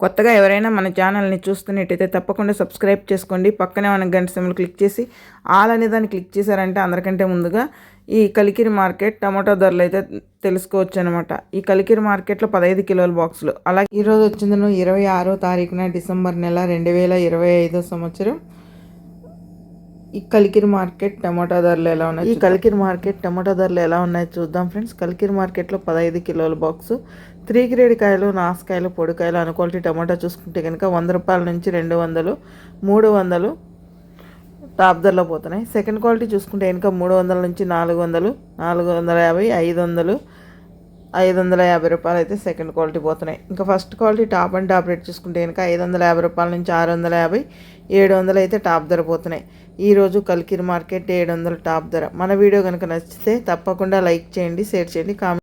కొత్తగా ఎవరైనా మన ఛానల్ని చూస్తున్నట్టయితే తప్పకుండా సబ్స్క్రైబ్ చేసుకోండి. పక్కనే మన గంట సింబల్ క్లిక్ చేసి ఆల్ అనే దాన్ని క్లిక్ చేశారంటే అందరికంటే ముందుగా ఈ కలికిరి మార్కెట్ టమాటో ధరలు అయితే తెలుసుకోవచ్చు అనమాట ఈ కలికిరి మార్కెట్లో పదహైదు కిలోల బాక్సులు. అలాగే ఈరోజు వచ్చిందను ఇరవై ఆరో తారీఖున డిసెంబర్ నెల రెండు వేల ఇరవై ఐదో సంవత్సరం. ఈ కలికిరి మార్కెట్ టమాటా ధరలు ఎలా ఉన్నాయి ఈ కలికిరి మార్కెట్ టమాటా ధరలు ఎలా ఉన్నాయి చూద్దాం ఫ్రెండ్స్. కలికిరి మార్కెట్లో పదహైదు కిలోల బాక్సు త్రీ గ్రేడ్ కాయలు నాసుకాయలు పొడికాయలు అను క్వాలిటీ టమాటా చూసుకుంటే కనుక వంద రూపాయల నుంచి రెండు వందలు మూడు వందలు టాప్ ధరలో పోతున్నాయి. సెకండ్ క్వాలిటీ చూసుకుంటే కనుక మూడు వందల నుంచి నాలుగు వందలు నాలుగు వందల యాభై ఐదు వందలు ఐదు వందల యాభై రూపాయలు అయితే సెకండ్ క్వాలిటీ పోతున్నాయి. ఇంకా first quality top and top rate చూసుకుంటే కనుక ఐదు వందల యాభై రూపాయల నుంచి ఆరు వందల యాభై ఏడు వందలు అయితే టాప్ ధర పోతున్నాయి. ఈరోజు కల్కిర్ మార్కెట్ ఏడు వందల టాప్ ధర. మన వీడియో కనుక నచ్చితే తప్పకుండా లైక్ చేయండి షేర్ చేయండి కామెంట్